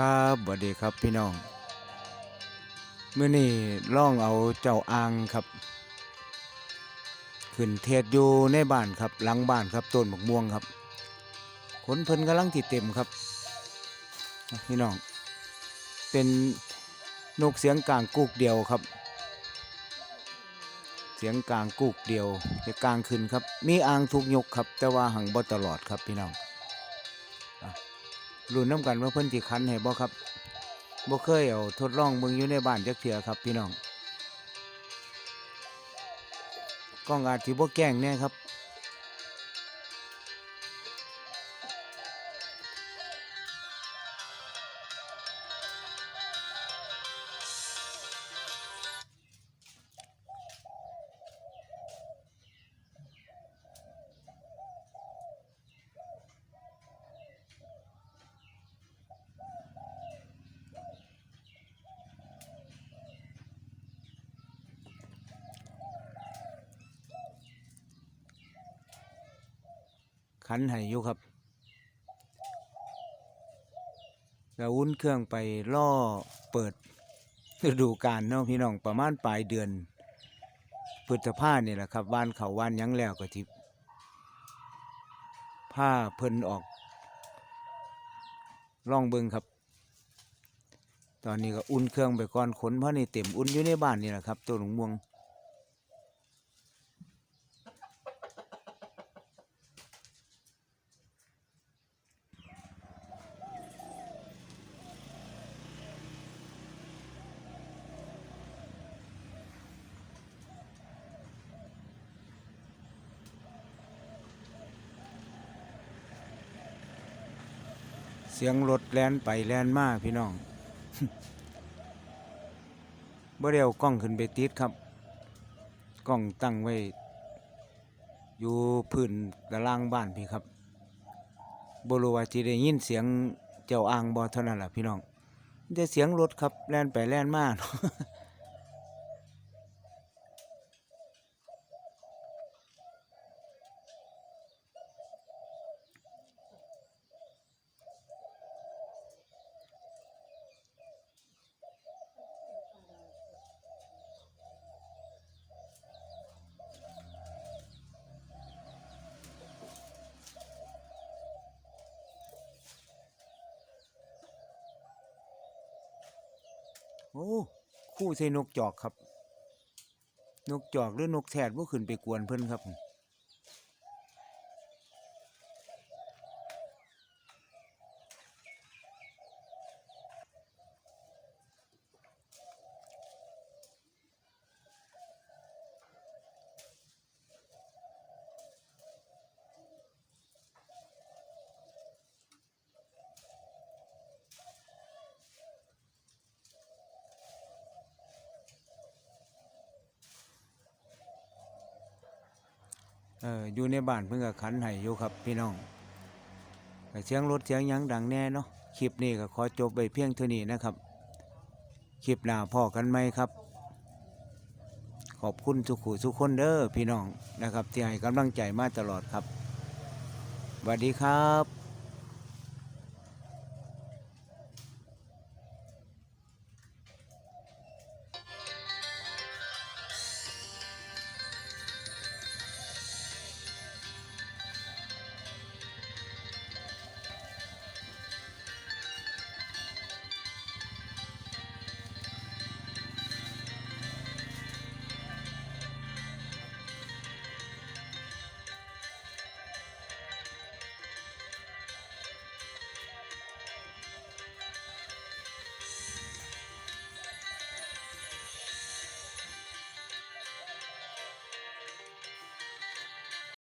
ครับสวัสดีครับพี่น้องเมื่อนี้ล่องเอาเจ้าอ่างครับ ขึ้นเทศอยู่ในบ้านครับ หลังบ้านครับต้นมะม่วงครับขนเพิ่นกำลังติดเต็มครับ พี่น้อง เป็นนกเสียงกลางกุกเดียวครับ เสียงกลางกุกเดียวจะกลางขึ้นครับ มีอ่างทุกยกครับ แต่ว่าหังบ่ตลอดครับพี่น้อง รุ่นน้ำกันว่าเพิ่นสิคันให้บ่ครับบ่เคยเอาทดลองเบิ่งอยู่ในบ้านจักเทื่อครับ พี่น้องกล้องอาจสิบ่แกล้งแน่ครับ ขันให้อยู่ครับแล้วุ้นเครื่องไปล่อเปิดฤดูกาลเนาะพี่น้องประมาณปลายเดือนพฤษภาเนี่ยแหละครับวานเขาวานยังแล้วก็ทิผ้าเพิ่นออกล่องเบิงครับ ตอนนี้ก็อุ่นเครื่องไปก่อนขนเพราะนี่เต็มอุ่นอยู่ในบ้านนี่แหละครับ ตัวหลวงม่วง สียงรถแล่นไปแล่นมาพี่น้องบ่ได้เอากล้องขึ้นไปติดครับกล้องตั้งไว้ อยู่พื้นตารางบ้านพี่ครับบรูว่าสิได้ยินเสียงเจ้าอ่างบอเท่านั้นล่ะพี่น้องจะเสียงรถครับแล่นไปแล่นมาเนาะ โอ้คู่ใส่นกจอกครับ นกจอกหรือนกแสดบ่ขึ้นไปกวนเพิ่นครับ เอออยู่ในบ้านเพิ่งกับขันไห้อยู่ครับพี่น้องเสียงรถเสียงยังดังแน่เนาะคลิปนี้ก็ขอจบไปเพียงเท่านี้นะครับคลิปหน้าพ่อกันไหมครับ ขอบคุณทุกขู่ทุกคนเด้อพี่น้องนะครับ ที่ให้กำลังใจมาตลอดครับสวัสดีครับ